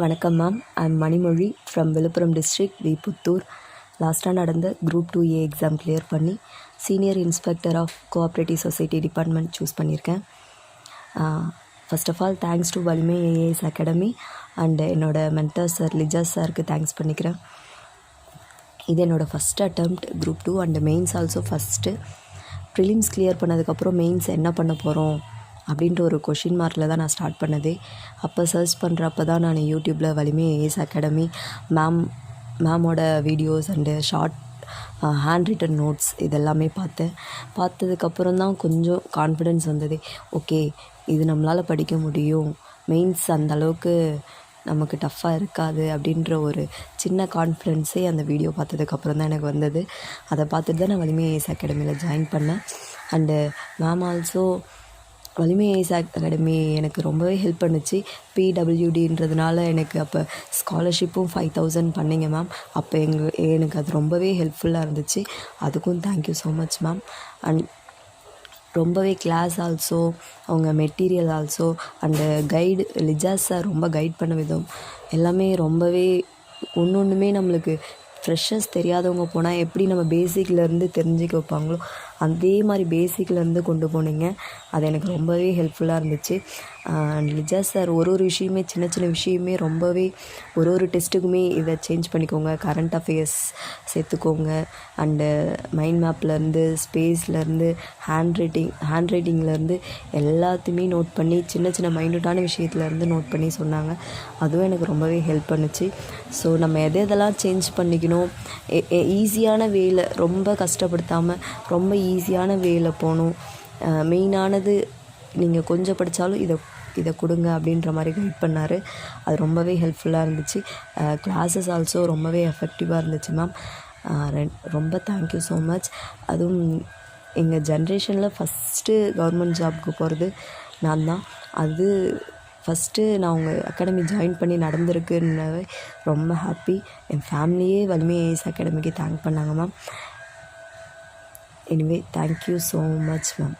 வணக்கம் ma'am I'm Manimozhi from Viluppuram district V Puthur. லாஸ்ட்டாக நடந்த group two A exam clear பண்ணி senior inspector of cooperative society department choose பண்ணியிருக்கேன் first of all thanks to Valimai IAS academy and என்னோடய mentor sir Lija சாருக்கு thanks பண்ணிக்கிறேன். இது என்னோடய first attempt group two and mains also first prelims clear பண்ணதுக்கப்புறம் mains என்ன பண்ண போகிறோம் அப்படின்ற ஒரு கொஷின் மார்க்கில் தான் நான் ஸ்டார்ட் பண்ணதே. அப்போ சர்ச் பண்ணுறப்ப தான் நான் யூடியூப்பில் Valimai as academy ma'am மேமோட videos and short hand written notes இதெல்லாமே பார்த்தேன். பார்த்ததுக்கப்புறம் தான் கொஞ்சம் கான்ஃபிடென்ஸ் வந்தது. ஓகே இது நம்மளால் படிக்க முடியும். மெயின்ஸ் அந்த அளவுக்கு நமக்கு டஃப்பாக இருக்காது அப்படின்ற ஒரு சின்ன கான்ஃபிடென்ஸே அந்த வீடியோ பார்த்ததுக்கப்புறம் தான் எனக்கு வந்தது. அதை பார்த்துட்டு தான் நான் வலிமை ஏஎஸ் அகாடமியில் ஜாயின் பண்ணேன். And ma'am also Valimai IAS academy எனக்கு ரொம்பவே ஹெல்ப் பண்ணுச்சு. பிடபிள்யூடின்றதுனால எனக்கு அப்போ ஸ்காலர்ஷிப்பும் ஃபைவ் தௌசண்ட் பண்ணிங்க மேம் அப்போ எங்கள் எனக்கு அது ரொம்பவே ஹெல்ப்ஃபுல்லாக இருந்துச்சு. அதுக்கும் thank you so much ma'am and ரொம்பவே கிளாஸ் ஆல்சோ அவங்க material also and guide லிஜாஸ் sir ரொம்ப கைட் பண்ண விதம். எல்லாமே ரொம்பவே ஒன்று ஒன்றுமே நம்மளுக்கு ஃப்ரெஷர்ஸ் தெரியாதவங்க போனால் எப்படி நம்ம பேசிக்லேருந்து தெரிஞ்சுக்க வைப்பாங்களோ அதே மாதிரி பேசிக்லேருந்து கொண்டு போனீங்க. அது எனக்கு ரொம்பவே ஹெல்ப்ஃபுல்லாக இருந்துச்சு. அண்ட் லிஜா சார் ஒரு ஒரு விஷயமே சின்ன சின்ன விஷயமே ரொம்பவே ஒரு ஒரு டெஸ்ட்டுக்குமே இதை சேஞ்ச் பண்ணிக்கோங்க. கரண்ட் அஃபேர்ஸ் சேர்த்துக்கோங்க. அண்டு மைண்ட் மேப்லேருந்து ஸ்பேஸ்லேருந்து ஹேண்ட் ரைட்டிங் ஹேண்ட் ரைட்டிங்லேருந்து எல்லாத்தையுமே நோட் பண்ணி சின்ன சின்ன மைண்யூட்டான விஷயத்துலேருந்து நோட் பண்ணி சொன்னாங்க. அதுவும் எனக்கு ரொம்பவே ஹெல்ப் பண்ணுச்சு. ஸோ நம்ம எதை எதெல்லாம் சேஞ்ச் பண்ணிக்கணும்? ஈஸியான வேலை ரொம்ப கஷ்டப்படுத்தாமல் ரொம்ப ஈஸியான வேயில் போகணும். மெயினானது நீங்கள் கொஞ்சம் படித்தாலும் இதை இதை கொடுங்க அப்படின்ற மாதிரி கைட் பண்ணார். அது ரொம்பவே ஹெல்ப்ஃபுல்லாக இருந்துச்சு. கிளாஸஸ் ஆல்சோ ரொம்பவே எஃபெக்டிவாக இருந்துச்சு மேம் ரொம்ப தேங்க்யூ ஸோ மச் அதுவும் எங்கள் ஜென்ரேஷனில் ஃபஸ்ட்டு கவர்மெண்ட் ஜாப்க்கு போகிறது நான் தான். அது ஃபஸ்ட்டு நான் உங்கள் அகாடமி ஜாயின் பண்ணி நடந்திருக்குன்னாவே ரொம்ப ஹாப்பி என் ஃபேமிலியே வலிமை ஏஎஸ் அகாடமிக்கு தேங்க் பண்ணாங்க ma'am anyway thank you so much ma'am